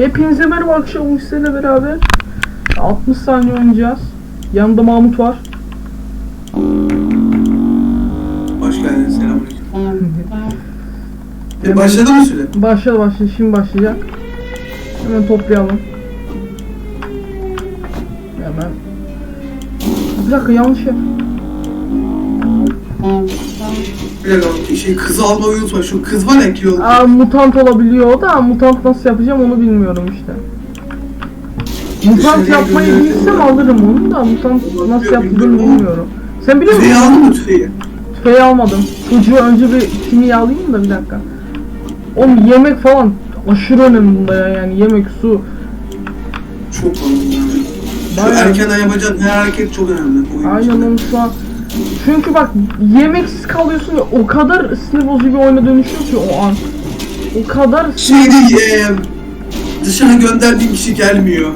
Hepinize merhaba akşam sizlerle beraber 60 saniye oynayacağız. Yanımda Mahmut var. Hoş geldiniz. Selamünaleyküm. E, başladı mı süre? Başladı başladı şimdi başlayacak. Hemen toplayalım. Hemen. Bir dakika yanlış yer. Bir dakika şey kızı almayı unutma. Şu kız var ya kilolu. Aa, mutant olabiliyor o da mutant nasıl yapacağım onu bilmiyorum işte. Mutant Dışarıya yapmayı bilsem alırım onu da mutant nasıl yapıldığını bilmiyorum. Sen biliyor Tüfeği musun? aldın mı tüfeği? Tüfeği almadım. Çocuğu önce bir kimya alayım da bir dakika. Oğlum yemek falan aşırı önemli bunda ya yani yemek, su. Çok önemli. Şu Bayağı- erkenden yapacağın her hareket çok önemli. oyun Aynen onu şu an. Çünkü bak yemeksiz kalıyorsun ve o kadar sinir bozucu bir oyuna dönüşüyor ki o an. O kadar Şeyde e, dışarı gönderdiğin kişi gelmiyor.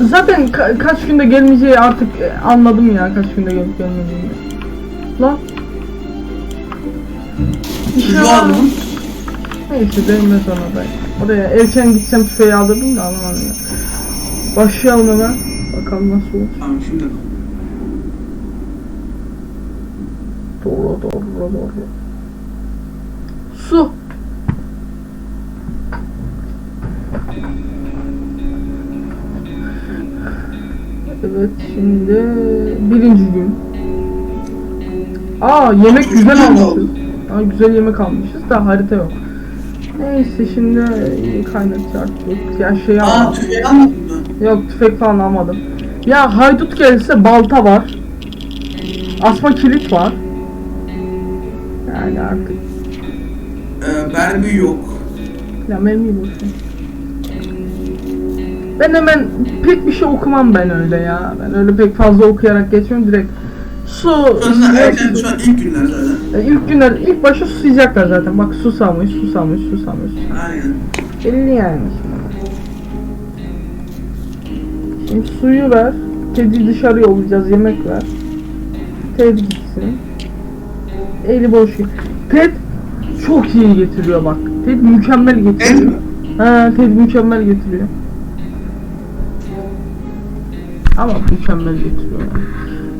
Zaten ka- kaç günde gelmeyeceği artık e, anladım ya kaç günde gelip gelmeyeceğini. Lan. Şey Tüfeği var mı? mı? Neyse denme sonra da. Oraya erken gitsem tüfeği alırdım da anlamadım ya. Başlayalım hemen. Bakalım nasıl olur. Tamam şimdi. Doğru doğru doğru. Su. Evet şimdi birinci gün. Aa yemek güzel Güzel almışız. Aa, güzel yemek almışız da harita yok. Neyse şimdi kaynatacak. Ya şey Aa tüfeği almadın mı? Yok tüfek falan almadım. Ya haydut gelse balta var. Asma kilit var. Yani artık. Ee, mermi yok. Ya boş ver. Ben hemen pek bir şey okumam ben öyle ya. Ben öyle pek fazla okuyarak geçiyorum direkt. Su, Şu an işte- erken şu an ilk günler zaten. E, ilk günler, ilk başta susayacaklar zaten. Bak susamış, susamış, susamış. Aynen. Belli yani şimdi. Suyu ver. Ted'i dışarı yollayacağız. Yemek ver. Ted gitsin. Eli boş. Ted çok iyi getiriyor bak. Ted mükemmel El getiriyor. Ha, Ted mükemmel getiriyor. Ama mükemmel getiriyor. yani.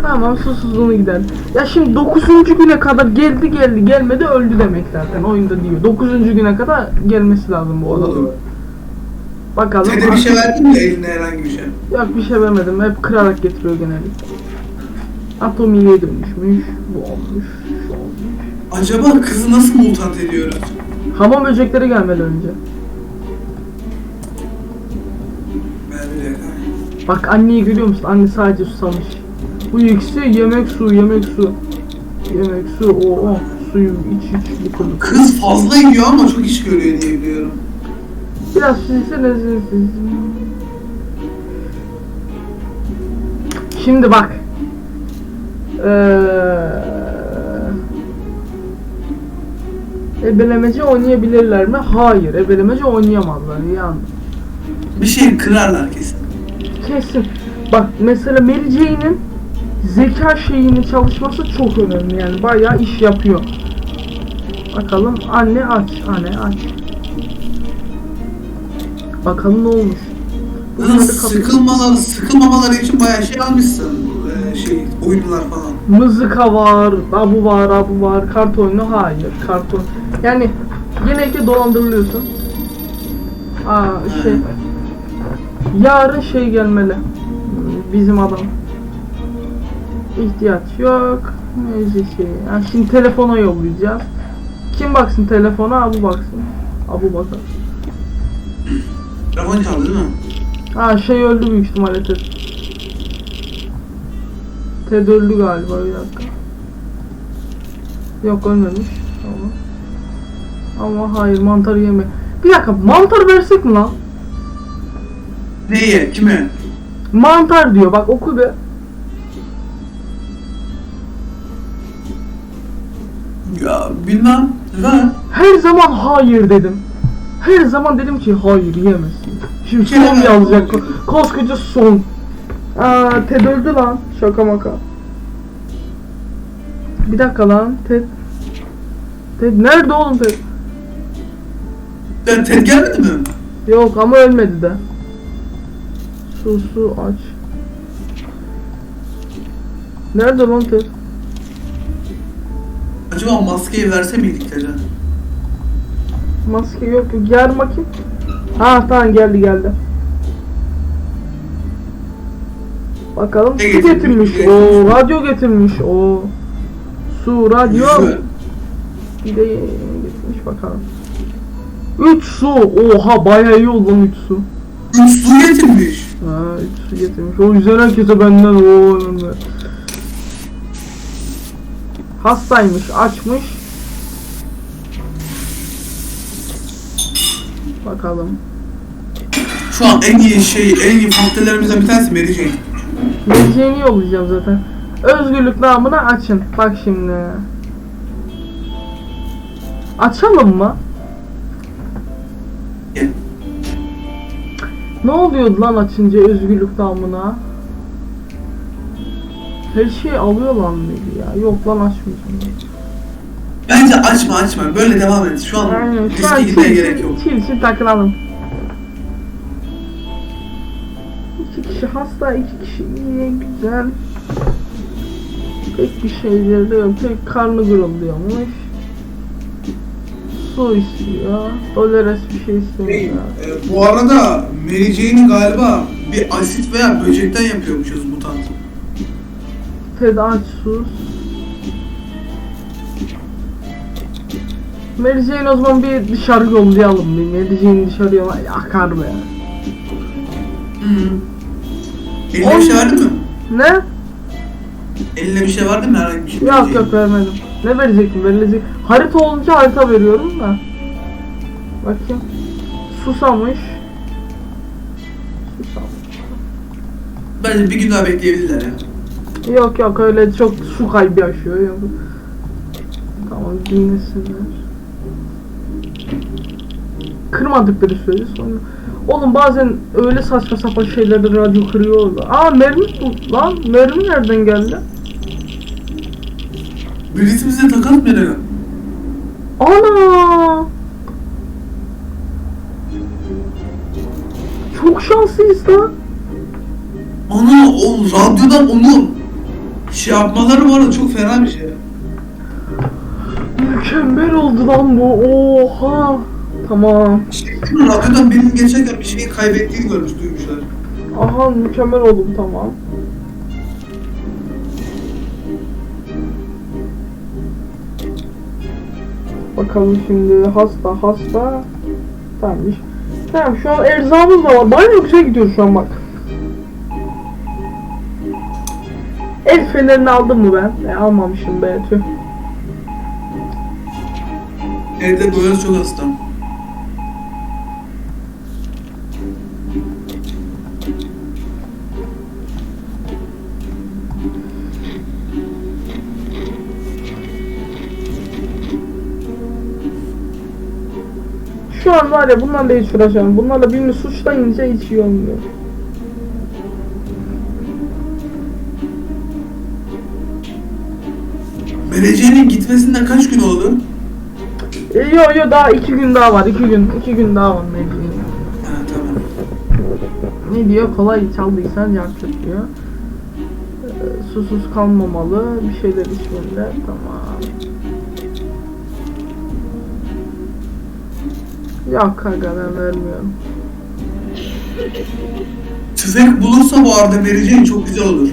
Tamam susuzluğunu gider. Ya şimdi 9. güne kadar geldi geldi gelmedi öldü demek zaten oyunda diyor. 9. güne kadar gelmesi lazım bu doğru. Bakalım. Tede bir şey verdin mi eline herhangi bir şey? Yok bir şey vermedim. Hep kırarak getiriyor genellikle. Atomiye dönüşmüş. Bu olmuş. Acaba kızı nasıl mutant ediyoruz? Hamam böcekleri gelmedi önce. Ben bir dakika. Bak anneyi görüyor musun? Anne sadece susamış. Bu ikisi yemek su, yemek su. Yemek su, o o. Suyu iç iç bu kadar. Kız fazla yiyor ama çok iş görüyor diye biliyorum. Biraz süzsene süzsene. Şimdi bak. Eee Ebelemeci oynayabilirler mi? Hayır. Ebelemeci oynayamazlar. Yani Bir şey kırarlar kesin. kesin. Bak mesela Mary Jane'in zeka şeyini çalışması çok önemli yani bayağı iş yapıyor. Bakalım anne aç, anne aç. Bakalım ne olmuş. Bunları kapı- sıkılmaları, sıkılmamaları için bayağı şey almışsın. Şey, oyunlar falan. Mızıka var, abu var, abu var, kart oyunu hayır, kart oyunu. Yani genellikle dolandırılıyorsun. Aa şey, yarın şey gelmeli, bizim adam. İhtiyaç yok, neyse şey, yani şimdi telefona yollayacağız. Kim baksın telefona, abu baksın. Abu bakar. Telefon çaldı değil mi? Ha şey öldü büyük ihtimalle Ted. Ted öldü galiba bir dakika. Yok ölmemiş. Ama, ama hayır mantar yeme. Bir dakika mantar versek mi lan? Neye? Kime? Mantar diyor bak oku be. Ya bilmem. Ver. Her zaman hayır dedim. Her zaman dedim ki hayır yiyemezsin. Şimdi son yazacak. ko- Koskoca son. Aa Ted öldü lan. Şaka maka. Bir dakika lan Ted. Ted nerede oğlum Ted? Ben Ted gelmedi mi? Yok ama ölmedi de. Su su aç. Nerede lan Ted? Acaba maskeyi verse miydik Ted'e? Maske yok. Gel bakayım. Ha tamam geldi geldi. Bakalım su getirmiş? O radyo getirmiş. O su radyo. Güzel. Bir de getirmiş bakalım. 3 su. Oha bayağı iyi oldu lan 3 su. Üç su getirmiş. Ha 3 su getirmiş. O yüzden herkese benden o önemli. Hastaymış, açmış. Bakalım. Şu an en iyi şey, en iyi faktörlerimizden bir tanesi Mary Jane. Geleceğini yollayacağım zaten. Özgürlük namına açın. Bak şimdi. Açalım mı? Ne oluyordu lan açınca özgürlük namına? Her şeyi alıyor lan mıydı ya? Yok lan açmayacağım. Bence açma açma. Böyle devam et. Şu an Aynen şu an riske gitmeye çil gerek yok. çil çil takılalım. İki kişi hasta, iki kişi iyi, güzel. Pek bir şeyleri de yok. Tek karnı gurulduyormuş. Su istiyor. Dolores bir şey istemiyor. Hey, e, bu arada Mary Jane'i galiba bir asit veya böcekten yapıyormuşuz mutant. Ted aç sus. Mary Jane o zaman bir dışarı yollayalım. Bir Mary Jane'i dışarı yolla. Yakar be. Hı. Eline bir şey verdi mi? Ne? Eline bir şey verdi mi herhangi bir şey? Yok yok vermedim. Ne verecektim? Verilecek. Harita olunca harita veriyorum da. Bakayım. Susamış. Susamış. Bence bir gün daha bekleyebilirler ya. Yok yok öyle çok su kaybı yaşıyor. Yok. Tamam giyinsinler. Kırmadıkları sürece sonra. Oğlum bazen öyle saçma sapan şeyleri radyo kırıyor. Aa mermi bu lan mermi nereden geldi? Bize takalım Eren? Ana! Çok şanslıyız lan. Ana o radyodan onu şey yapmaları var ya çok fena bir şey. Mükemmel oldu lan bu. Oha. Tamam. Radyodan birinin geçerken bir şeyi kaybettiğini görmüş duymuşlar. Aha mükemmel oldum tamam. Bakalım şimdi hasta hasta. Tamam. iş- Tamam şu an erzağımız da var. Bayağı güzel gidiyor şu an bak. El fenerini aldım mı ben? E, almamışım be tüh. Evde böyle çok hasta. An var ya bunlarla hiç uğraşamam. Bunlarla birini suçlayınca hiç iyi olmuyor. Meleceğinin gitmesinden kaç gün oldu? E, yo yo daha iki gün daha var. iki gün. iki gün daha var Mecnun'un. Ha tamam. Ne diyor? Kolay çaldıysan yaktık diyor. Ee, susuz kalmamalı. Bir şeyler içmeliler. Tamam. Yok kanka ben vermiyorum. Tüfek bulursa bu arada Meleceğin çok güzel olur.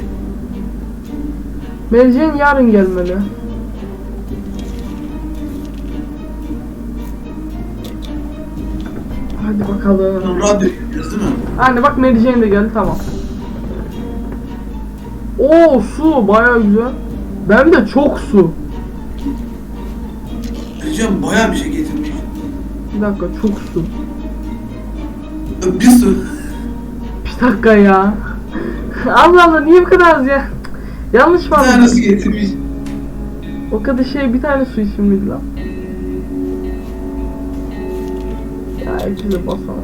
Merceğin yarın gelmeli. Hadi bakalım. Radyo yapıyoruz değil mi? Anne bak Merceğin de geldi tamam. Oo su bayağı güzel. Ben de çok su. Meleceğin bayağı bir şey. Bir dakika çok su. Bir sürü. Bir dakika ya. Allah Allah niye bu kadar az ya? Yanlış mı anladım? tanesi getirmiş. O kadar şey bir tane su miydi lan? Ya hepsi basamam.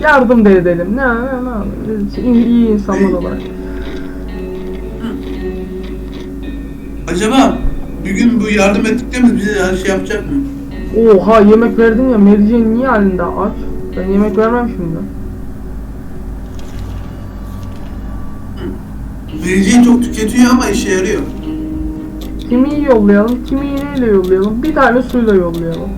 Yardım da edelim. Ne ne ne. İyi, iyi insanlar olarak. Acaba bir gün bu yardım ettiklerimiz bize her şey yapacak mı? Oha yemek verdim ya Mary Jane niye halinde aç? Ben yemek vermem şimdi. Vereceği çok tüketiyor ama işe yarıyor. Kimi yollayalım, kimi iğneyle yollayalım. Bir tane suyla yollayalım.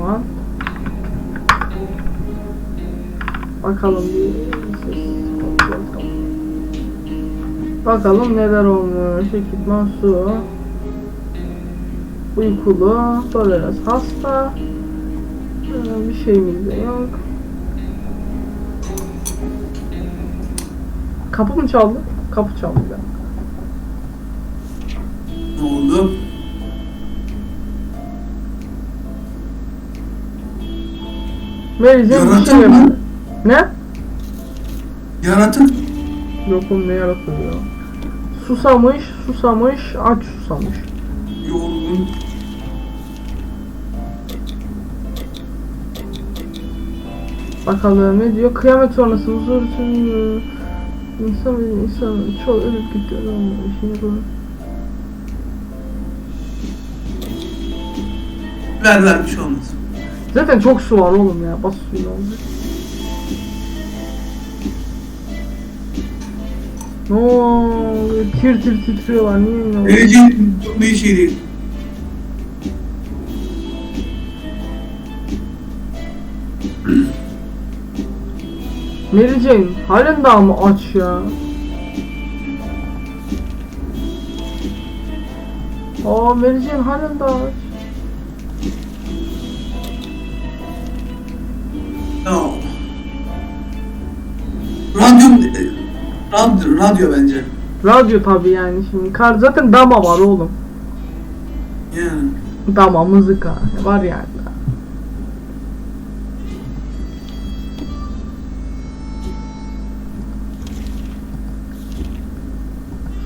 Gitti şu an. Bakalım. Bakalım neler olmuş. Ekipman su. Uykulu. Tolerans hasta. Ee, Bir şeyimiz de yok. Kapı mı çaldı? Kapı çaldı ya. Jane bir şey. Ne? Yaratık. Yok oğlum ne yaratıyor ya? Susamış, susamış, aç susamış. Yorgun. Bakalım ne diyor? Kıyamet sonrası huzur için insan insan çok ölüp gidiyor şimdi bu. Ver ver bir şey olmaz. Zaten çok su var oğlum ya. Bas suyu olacak? Ne oluyor? Tir tir titriyorlar. Niye ne oluyor? Vereceğin çok iyi şey değil. Mary Jane halen daha mı aç ya? Aa Mary Jane halen daha aç. No. Radyo, e, radyo, radyo bence. Radyo tabi yani şimdi. Kar zaten dama var oğlum. Yani. Dama, mızıka var yani.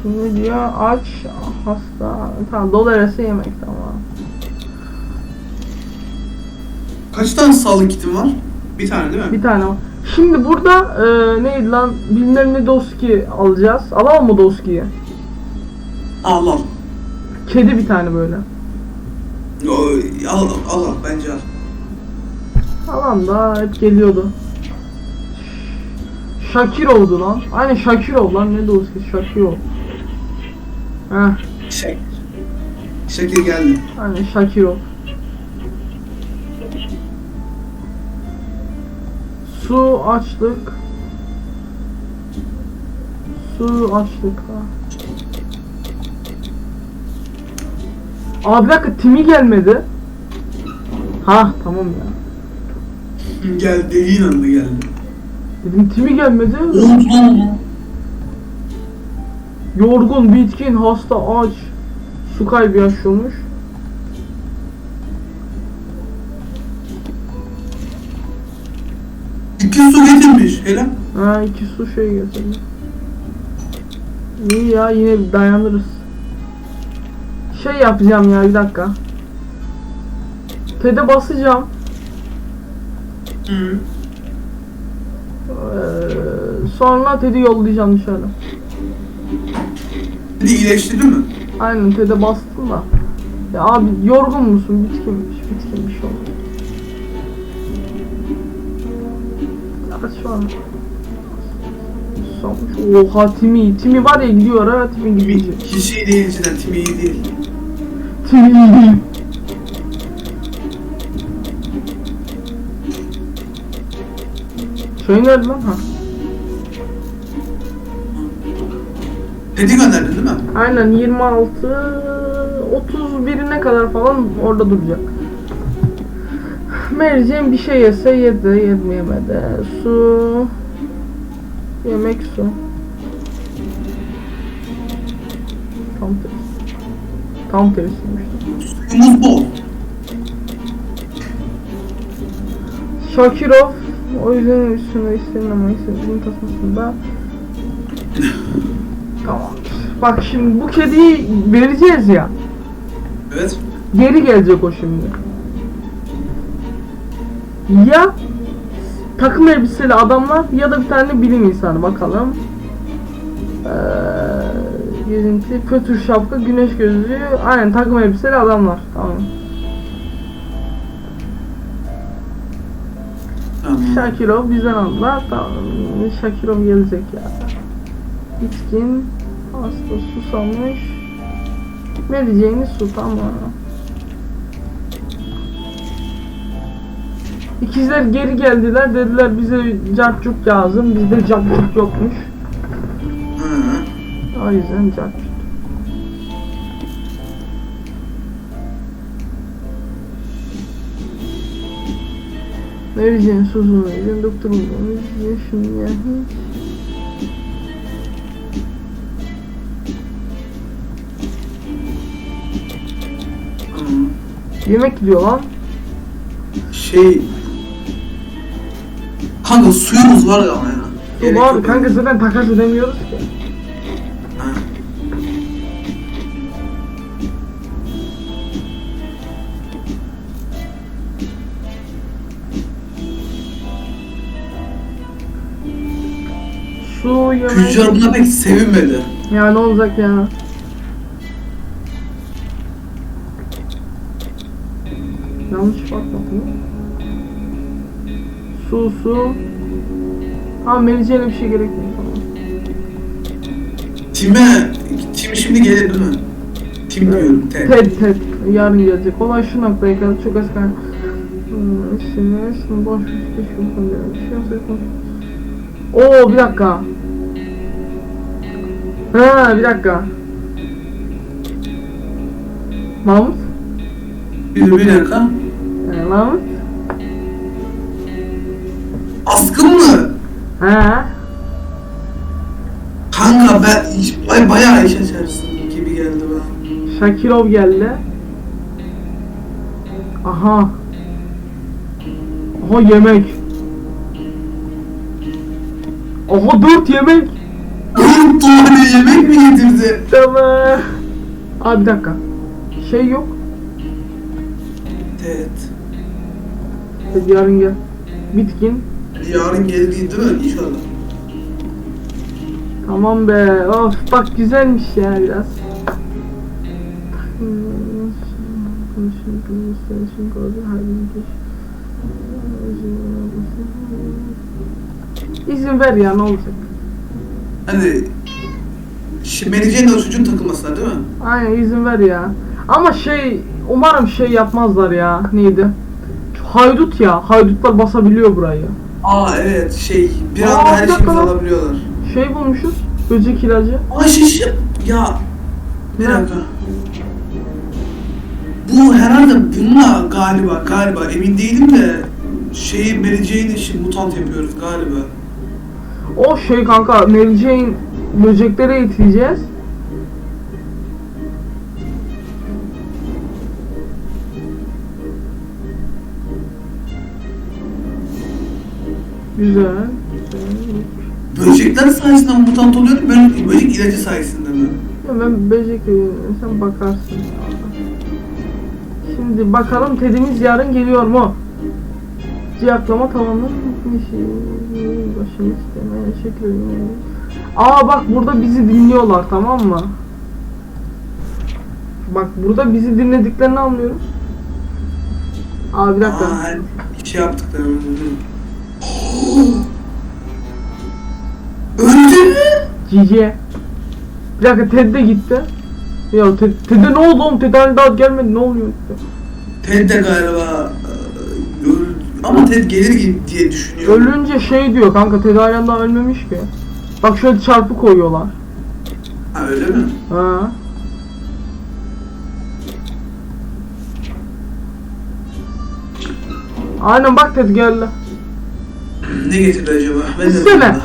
Şimdi diyor aç, hasta. Tamam Dolores'e yemek tamam. Kaç tane sağlık kitin var? Bir tane değil mi? Bir tane var. Şimdi burada e, neydi lan bilmem ne doski alacağız. Alalım mı doskiyi? Al al. Kedi bir tane böyle. O, al al al bence al. Alan da hep geliyordu. Shakirov'du lan. Aynen Shakirov lan ne doski Shakirov. Heh Şek. Şekil geldi. aynen Shakirov. Su açlık. Su açlık. Aa bir dakika Timi gelmedi. Ha tamam ya. Geldi dediğin anda geldi. Dedim Timi gelmedi. Yorgun, bitkin, hasta, aç. Su kaybı yaşıyormuş. İki su getirmiş. Helal. Ha iki su şey getirdi. İyi ya yine dayanırız. Şey yapacağım ya bir dakika. Tede basacağım. Hı. Ee, sonra Ted'i yollayacağım dışarı. Bir de iyileştirdi mi? Aynen Ted'e bastım da. Ya abi yorgun musun? Bitkinmiş, bitkin bir şey oldu. Susamış. Oha Timi. Timi var ya gidiyor ha Timi gidecek. Kişi değil cidden timi iyi değil. Timi. Şey nerede lan ha? Dedi gönderdin değil mi? Aynen 26 31'ine kadar falan orada duracak. Mary Jane bir şey yese yedi, yemeyemedi. Su yemek su. Tam tersi. Tam tersiymiş. Suyumuz bol. Shakirov o yüzden üstüne istedim ama istediğim tasmasında Tamam. Bak şimdi bu kediyi vereceğiz ya. Evet. Geri gelecek o şimdi. Ya takım elbiseli adamlar ya da bir tane bilim insanı bakalım. Ee, gezinti, fötür şapka, güneş gözlüğü. Aynen takım elbiseli adamlar. Tamam. Tamam. Şakirov bizden aldılar. Tamam. Şakirov gelecek ya. İçkin, hasta, susamış. Vereceğini su tamam. İkizler geri geldiler dediler bize cartçuk lazım. Bizde cartçuk yokmuş. O yüzden cartçuk. Vereceğin susunu vereceğin doktor bulmamız yaşım ya hiç. Hı. Yemek gidiyor lan. Şey... Kanka suyumuz var ya ama ya. Gerek Dur abi yok. kanka zaten takas edemiyoruz ki. Ha. Su yemek. Tüccar buna pek sevinmedi. Ya ne olacak ya? Yanlış bakmadım. Su su. Ha Melike'yle bir şey gerekmiyor tamam. Time, Tim şimdi gelir değil mi? Tim diyorum, Ted. Ted Ted. Yarın gelecek. Olay şu noktaya kadar çok az kan. Hmm, sinir, sinir, boş bir şey. Bir şey olsa konuş. Oo bir dakika. Ha bir dakika. Mahmut? Bir, bir dakika. Ee, Mahmut? Ha? Kanka ben bay, bayağı iş açarsın gibi geldi bana. Şakirov geldi. Aha. Aha yemek. Aha dört yemek. Dört tane yemek mi getirdi? Tamam. Abi bir dakika. Şey yok. Ted. Hadi yarın gel. Bitkin. Yarın geldi değil mi? İnşallah. Tamam be. Of bak güzelmiş ya biraz. İzin ver ya ne olacak? Hani Mary o çocuğun takılmasına değil mi? Aynen izin ver ya. Ama şey umarım şey yapmazlar ya. Neydi? Haydut ya. Haydutlar basabiliyor burayı. Aa evet şey bir Aa, anda her bir şeyimizi dakika lan. alabiliyorlar. Şey bulmuşuz. Böcek ilacı. Aa şiş ya bir dakika. Bu herhalde bununla galiba galiba emin değilim de şeyi Mary şimdi mutant yapıyoruz galiba. O şey kanka Mary Jane böceklere eğiteceğiz. Güzel. Böcekler sayesinde mi mutant oluyor böyle böcek ilacı sayesinde mi? Ya ben böcek sen bakarsın. Şimdi bakalım Ted'imiz yarın geliyor mu? Ciyaklama tamamlanmış. Başımı istemeye şekil Aa bak burada bizi dinliyorlar tamam mı? Bak burada bizi dinlediklerini anlıyoruz. Aa bir dakika. Aa şey yaptıklarını. Öldü mü? Cici. Bir dakika Ted de gitti. Ya Ted, Ted'e ne oldu oğlum? Ted daha gelmedi ne oluyor? Ted de galiba e, öldü. Ama Ted gelir gibi diye düşünüyorum. Ölünce şey diyor kanka Ted halen daha ölmemiş ki. Bak şöyle çarpı koyuyorlar. Ha öyle mi? Ha. Aynen bak Ted geldi. Ne getirdi acaba? Ben de.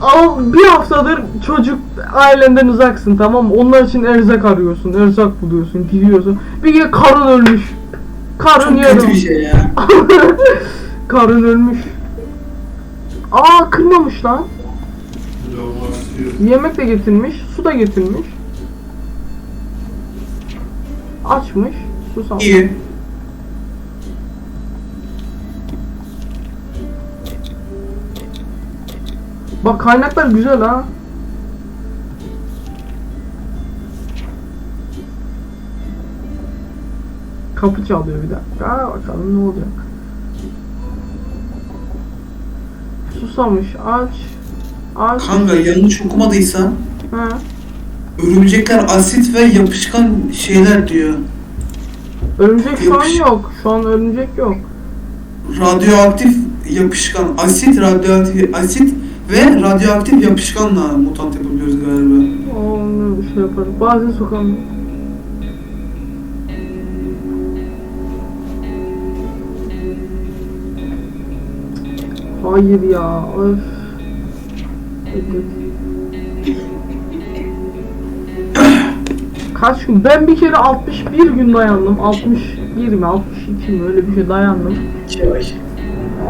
Al bir haftadır çocuk ailenden uzaksın tamam mı? Onlar için erzak arıyorsun, erzak buluyorsun, gidiyorsun. Bir kere karın ölmüş. Karın Çok yarım. kötü bir şey ya. karın ölmüş. Aa kırmamış lan. Yemek de getirmiş, su da getirmiş. Açmış, susamış. İyi. Bak kaynaklar güzel ha. Kapı çalıyor bir dakika. Ha, bakalım ne olacak. Susamış aç. Aç. Kanka yanlış okumadıysan Ha. örümcekler asit ve yapışkan şeyler diyor. Örümcek şu an Yapış- yok. Şu an örümcek yok. Radyoaktif yapışkan, asit, radyoaktif asit ve radyoaktif yapışkanla mutant yapabiliyoruz galiba. Onu şey yaparız. Bazen sokalım. Hayır ya. Öf. Kaç gün? Ben bir kere 61 gün dayandım. 61 mi? 62 mi? Öyle bir şey dayandım. Yavaş.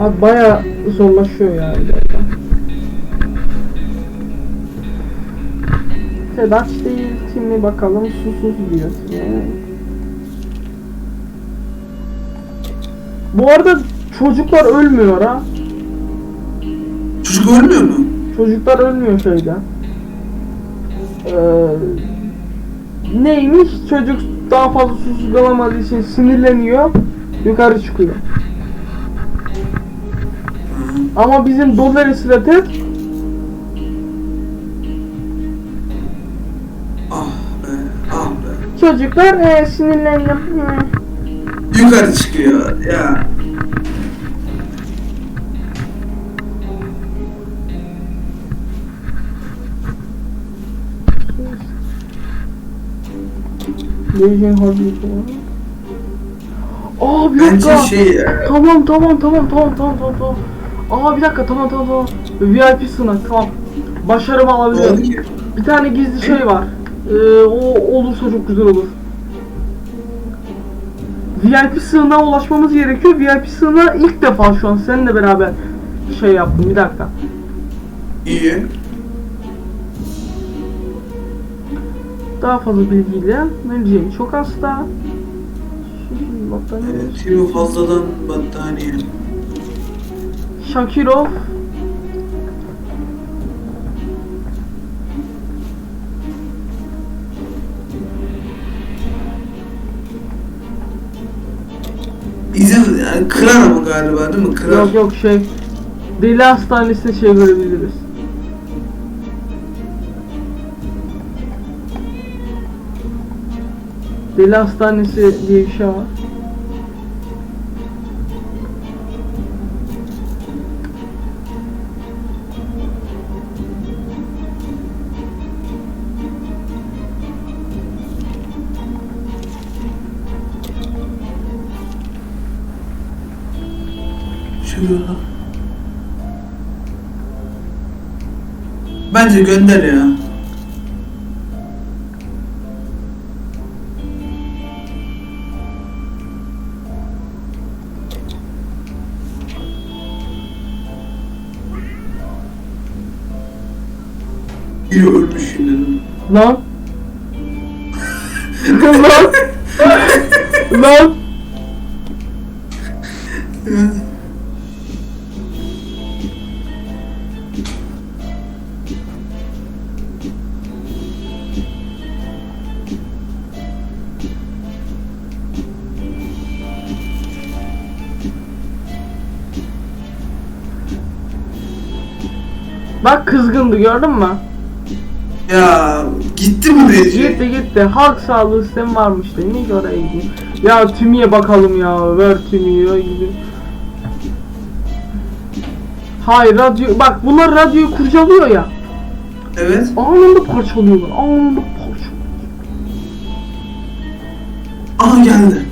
Abi baya zorlaşıyor yani. Sedaç değil kimi bakalım susuz diyor. Yani. Bu arada çocuklar ölmüyor ha. Çocuk ölmüyor mu? Çocuklar ölmüyor şeyde. Ee, neymiş? Çocuk daha fazla susuz kalamadığı için sinirleniyor. Yukarı çıkıyor. Ama bizim Dollar Stratet çocuklar e, sinirlendim. Hı. Yukarı çıkıyor ya. Legion falan. Aa bir Bence dakika. şey ya. Tamam tamam tamam tamam tamam tamam tamam. Aa bir dakika tamam tamam tamam. VIP sınav tamam. Başarımı alabiliyorum. Bir tane gizli şey var. Ee, o olursa çok güzel olur. VIP sığınağa ulaşmamız gerekiyor. VIP sığınağı ilk defa şu an seninle beraber şey yaptım. Bir dakika. İyi. Daha fazla bilgiyle vereceğim çok hasta. Susuz battaniye. Timo fazladan battaniye. Shakirov. İzin yani kırar ama galiba değil mi? Kırar. Yok yok şey. Deli hastanesine şey verebiliriz. Deli hastanesi diye bir şey var. Şurada. Bence gönder ya. Biri ölmüş yine. Lan. Lan. Lan. Bak kızgındı gördün mü? Ya gitti mi Recep? Gitti gitti. Halk sağlığı sistemi varmış demiş oraya gideyim. Ya tümüye bakalım ya. Ver gidin. Hayır radyo bak bunlar radyoyu kurcalıyor ya. Evet. Anında parçalıyorlar. Anında parçalıyorlar. Aha geldi.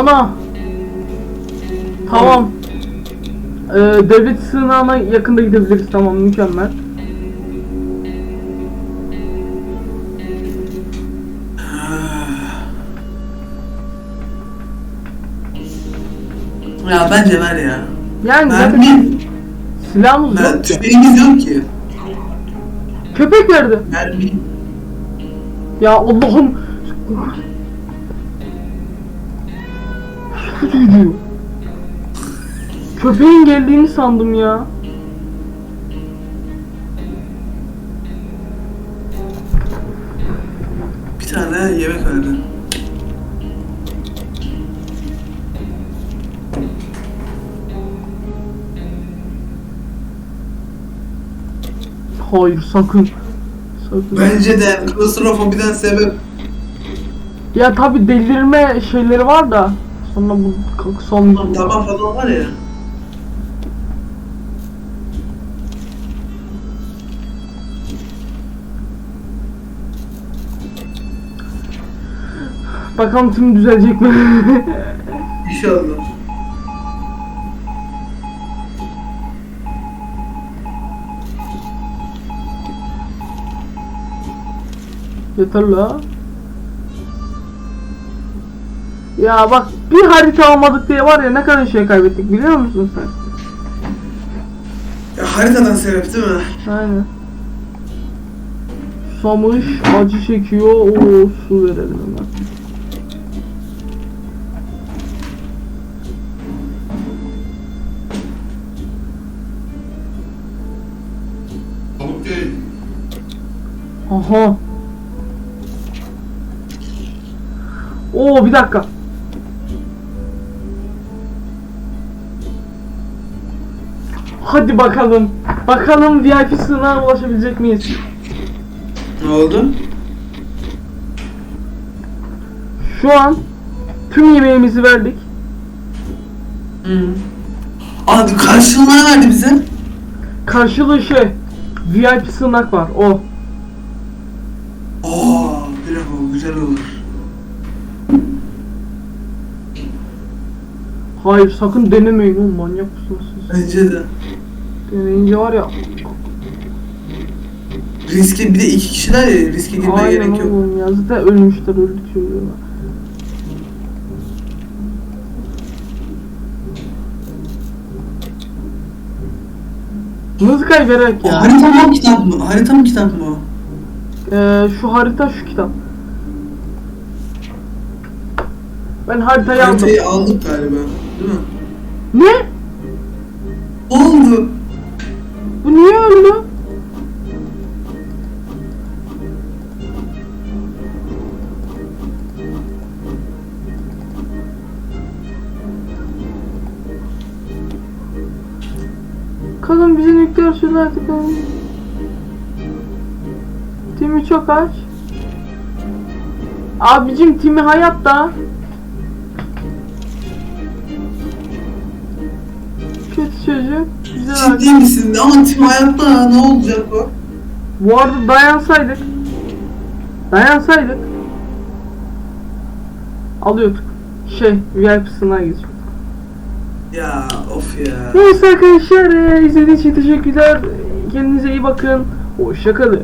Ana. Tamam. Ee, devlet sınırına yakında gidebiliriz tamam mükemmel. Ya bence ver ya. Yani zaten Mermi. silahımız Ben yok ki. tüfeğimiz yok ki. Köpek verdi. Mermi. Ya Allah'ım. Kötüydü. Köpeğin geldiğini sandım ya. Bir tane yemek verdi. Hayır sakın. Sakın. Bence de klostrofobiden sebep. Ya tabi delirme şeyleri var da. Sonra bu son Tamam falan var ya. Bakalım tüm düzelecek mi? İnşallah. Yeter la. Ya bak bir harita almadık diye var ya ne kadar şey kaybettik biliyor musun sen? Ya haritadan sebep değil mi? Aynen. Samış acı çekiyor. O su verelim hemen. Aha. Oo bir dakika. Hadi bakalım. Bakalım VIP sığınağına ulaşabilecek miyiz? Ne oldu? Şu an tüm yemeğimizi verdik. Hı. Abi karşılığını verdi bize. Karşılığı şey VIP sığınak var o. Oo, bravo güzel olur. Hayır sakın denemeyin oğlum manyak mısınız siz? Bence de. Deneyince var ya Riske bir de iki kişiler ya riske girmeye aynen gerek yok. oğlum ya zaten ölmüşler öldü çocuğu. Mızıkayı vererek O ya. harita mı kitap mı? Harita mı kitap mı o? Ee, şu harita şu kitap. Ben haritayı aldım. Haritayı aldık galiba. Değil mi? Ne? Ne oldu? Bu niye öldü? Kadın bizi nükleer silah artık. Timi çok aç. Abicim Timi hayatta. Ciddi misin? Ama tim hayatta ne olacak o? Bu arada dayansaydık. Dayansaydık. Alıyorduk. Şey VIP sınavına geçiyorduk Ya of ya. Neyse arkadaşlar e, izlediğiniz için teşekkürler. Kendinize iyi bakın. Hoşçakalın